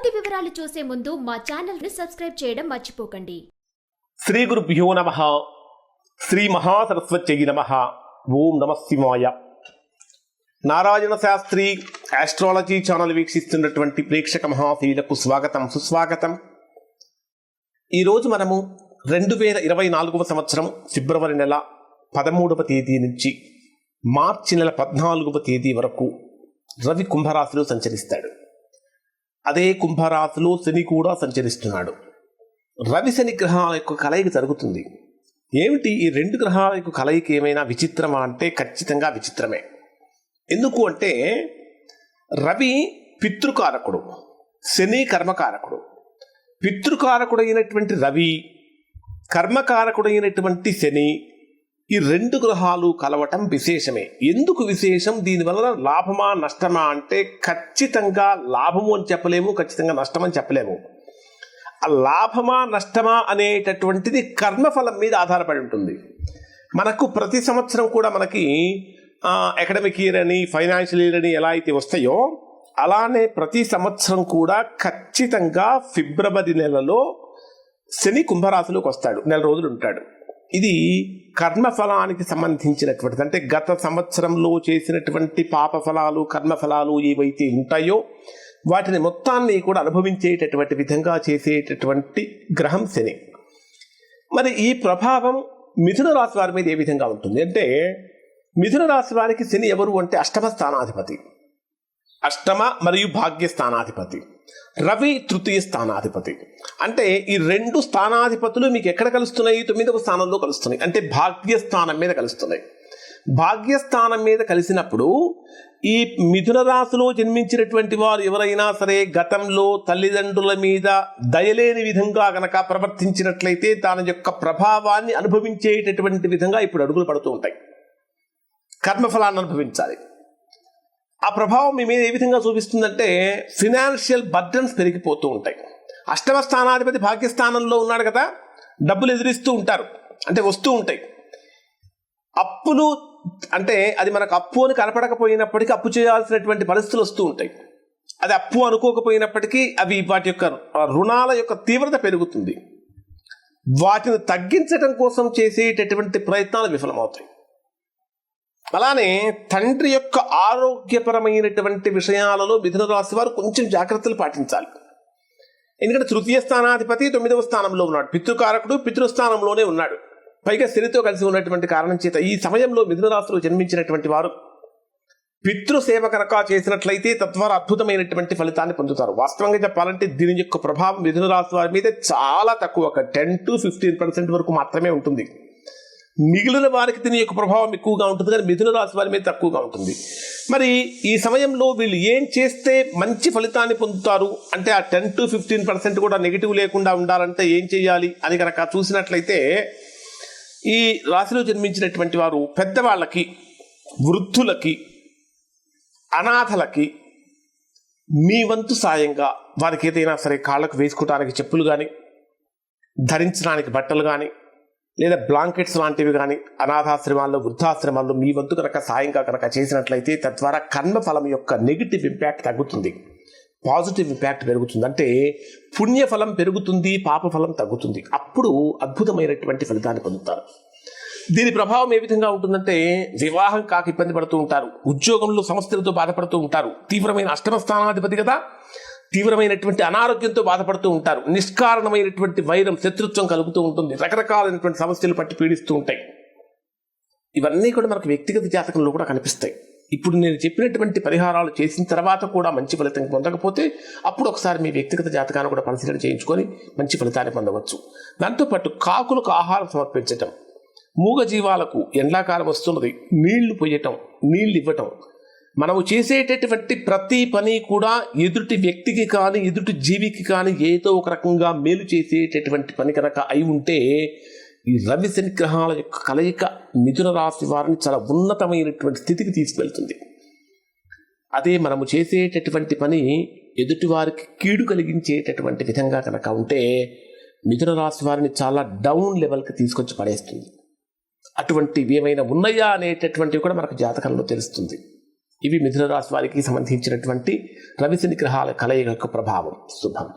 పూర్తి వివరాలు చూసే ముందు మా ఛానల్ని సబ్స్క్రైబ్ చేయడం మర్చిపోకండి. శ్రీ గురుభ్యో నమ. శ్రీ మహాసరస్వత్యై నమ. ఓం నమ శివాయ. నారాయణ శాస్త్రి ఆస్ట్రాలజీ ఛానల్ వీక్షిస్తున్నటువంటి ప్రేక్షక మహాశీలకు స్వాగతం సుస్వాగతం. ఈరోజు మనము రెండు వేల ఇరవై నాలుగవ సంవత్సరం ఫిబ్రవరి నెల పదమూడవ తేదీ నుంచి మార్చి నెల పద్నాలుగవ తేదీ వరకు రవి కుంభరాశిలో సంచరిస్తాడు. అదే కుంభరాశిలో శని కూడా సంచరిస్తున్నాడు. రవి శని గ్రహాల యొక్క కలయిక జరుగుతుంది. ఏమిటి ఈ రెండు గ్రహాల యొక్క కలయిక ఏమైనా విచిత్రమా అంటే ఖచ్చితంగా విచిత్రమే. ఎందుకు అంటే రవి పితృకారకుడు శని కర్మకారకుడు. పితృకారకుడైనటువంటి రవి కర్మకారకుడైనటువంటి శని ఈ రెండు గ్రహాలు కలవటం విశేషమే. ఎందుకు విశేషం? దీనివల్ల లాభమా నష్టమా అంటే ఖచ్చితంగా లాభము అని చెప్పలేము ఖచ్చితంగా నష్టం అని చెప్పలేము. ఆ లాభమా నష్టమా అనేటటువంటిది కర్మఫలం మీద ఆధారపడి ఉంటుంది. మనకు ప్రతి సంవత్సరం కూడా మనకి అకాడమిక్ ఇయర్ అని ఫైనాన్షియల్ ఇయర్ అని ఎలా అయితే వస్తాయో అలానే ప్రతి సంవత్సరం కూడా ఖచ్చితంగా ఫిబ్రవరి నెలలో శని కుంభరాశిలోకి వస్తాడు. నెల రోజులు ఉంటాడు. ఇది కర్మఫలానికి సంబంధించినటువంటిది. అంటే గత సంవత్సరంలో చేసినటువంటి పాప ఫలాలు కర్మఫలాలు ఏవైతే ఉంటాయో వాటిని మొత్తాన్ని కూడా అనుభవించేటటువంటి విధంగా చేసేటటువంటి గ్రహం శని. మరి ఈ ప్రభావం మిథున రాశి వారి మీద ఏ విధంగా ఉంటుంది? అంటే మిథున రాశి వారికి శని ఎవరు అంటే అష్టమ స్థానాధిపతి. అష్టమ మరియు భాగ్య స్థానాధిపతి. రవి తృతీయ స్థానాధిపతి. అంటే ఈ రెండు స్థానాధిపతులు మీకు ఎక్కడ కలుస్తున్నాయి? తొమ్మిదవ స్థానంలో కలుస్తున్నాయి. అంటే భాగ్య స్థానం మీద కలుస్తున్నాయి. భాగ్యస్థానం మీద కలిసినప్పుడు ఈ మిథున రాశిలో జన్మించినటువంటి వారు ఎవరైనా సరే గతంలో తల్లిదండ్రుల మీద దయలేని విధంగా గనక ప్రవర్తించినట్లయితే దాని యొక్క ప్రభావాన్ని అనుభవించేటటువంటి విధంగా ఇప్పుడు అడుగులు పడుతూ ఉంటాయి. కర్మఫలాన్ని అనుభవించాలి. ఆ ప్రభావం మీ మీద ఏ విధంగా చూపిస్తుందంటే ఫినాన్షియల్ బర్డన్స్ పెరిగిపోతూ ఉంటాయి. అష్టమ స్థానాధిపతి భాగ్యస్థానంలో ఉన్నాడు కదా డబ్బులు ఎదిరిస్తూ ఉంటారు. అంటే వస్తూ ఉంటాయి. అప్పులు అంటే అది మనకు అప్పు అని కనపడకపోయినప్పటికీ అప్పు చేయాల్సినటువంటి పరిస్థితులు వస్తూ ఉంటాయి. అది అప్పు అనుకోకపోయినప్పటికీ అవి వాటి యొక్క రుణాల యొక్క తీవ్రత పెరుగుతుంది. వాటిని తగ్గించడం కోసం చేసేటటువంటి ప్రయత్నాలు విఫలమవుతాయి. అలానే తండ్రి యొక్క ఆరోగ్యపరమైనటువంటి విషయాలలో మిథున రాశి వారు కొంచెం జాగ్రత్తలు పాటించాలి. ఎందుకంటే తృతీయ స్థానాధిపతి తొమ్మిదవ స్థానంలో ఉన్నాడు. పితృకారకుడు పితృస్థానంలోనే ఉన్నాడు. పైగా శనితో కలిసి ఉన్నటువంటి కారణం చేత ఈ సమయంలో మిథున రాశిలో జన్మించినటువంటి వారు పితృసేవ కనుక చేసినట్లయితే తద్వారా అద్భుతమైనటువంటి ఫలితాన్ని పొందుతారు. వాస్తవంగా చెప్పాలంటే దీని యొక్క ప్రభావం మిథున రాశి వారి మీద చాలా తక్కువ. ఒక టెన్ టు ఫిఫ్టీన్ పర్సెంట్ వరకు మాత్రమే ఉంటుంది. మిగిలిన వారికి దీని యొక్క ప్రభావం ఎక్కువగా ఉంటుంది కానీ మిథున రాశి వారి మీద తక్కువగా ఉంటుంది. మరి ఈ సమయంలో వీళ్ళు ఏం చేస్తే మంచి ఫలితాన్ని పొందుతారు? అంటే ఆ టెన్ టు ఫిఫ్టీన్ పర్సెంట్ కూడా నెగిటివ్ లేకుండా ఉండాలంటే ఏం చేయాలి అని కనుక చూసినట్లయితే ఈ రాశిలో జన్మించినటువంటి వారు పెద్దవాళ్ళకి వృద్ధులకి అనాథలకి మీ వంతు సాయంగా వారికి ఏదైనా సరే కాళ్ళకు వేసుకోవడానికి చెప్పులు కానీ ధరించడానికి బట్టలు కానీ లేదా బ్లాంకెట్స్ లాంటివి కానీ అనాథాశ్రమాల్లో వృద్ధాశ్రమాల్లో మీ వంతు కనుక సాయంగా కనుక చేసినట్లయితే తద్వారా కర్మఫలం యొక్క నెగిటివ్ ఇంపాక్ట్ తగ్గుతుంది. పాజిటివ్ ఇంపాక్ట్ పెరుగుతుంది. అంటే పుణ్యఫలం పెరుగుతుంది పాపఫలం తగ్గుతుంది. అప్పుడు అద్భుతమైనటువంటి ఫలితాన్ని పొందుతారు. దీని ప్రభావం ఏ విధంగా ఉంటుందంటే వివాహం కాక ఇబ్బంది పడుతూ ఉంటారు. ఉద్యోగంలో సమస్యలతో బాధపడుతూ ఉంటారు. తీవ్రమైన అష్టమ స్థానాధిపతి కదా. తీవ్రమైనటువంటి అనారోగ్యంతో బాధపడుతూ ఉంటారు. నిష్కారణమైనటువంటి వైరం శత్రుత్వం కలుగుతూ ఉంటుంది. రకరకాలైనటువంటి సమస్యలు పట్టి పీడిస్తూ ఉంటాయి. ఇవన్నీ కూడా మనకు వ్యక్తిగత జాతకంలో కూడా కనిపిస్తాయి. ఇప్పుడు నేను చెప్పినటువంటి పరిహారాలు చేసిన తర్వాత కూడా మంచి ఫలితం పొందకపోతే అప్పుడు ఒకసారి మీ వ్యక్తిగత జాతకాన్ని కూడా పరిశీలన చేయించుకొని మంచి ఫలితాన్ని పొందవచ్చు. దాంతోపాటు కాకులకు ఆహారం సమర్పించటం మూగజీవాలకు ఎండాకాలం వస్తున్నది నీళ్ళు పోయటం నీళ్ళు ఇవ్వటం మనము చేసేటటువంటి ప్రతి పని కూడా ఎదుటి వ్యక్తికి కానీ ఎదుటి జీవికి కానీ ఏదో ఒక రకంగా మేలు చేసేటటువంటి పని కనుక అయి ఉంటే ఈ రవి శనిగ్రహాల యొక్క కలయిక మిథున రాశి వారిని చాలా ఉన్నతమైనటువంటి స్థితికి తీసుకెళ్తుంది. అదే మనము చేసేటటువంటి పని ఎదుటివారికి కీడు కలిగించేటటువంటి విధంగా కనుక ఉంటే మిథున రాశి వారిని చాలా డౌన్ లెవెల్కి తీసుకొచ్చి పడేస్తుంది. అటువంటివి ఏమైనా ఉన్నాయా అనేటటువంటివి కూడా మనకు జాతకంలో తెలుస్తుంది. ఇవి మిథున రాశి వారికి సంబంధించినటువంటి రవిశని గ్రహాల కలయిక యొక్క ప్రభావం. శుభం.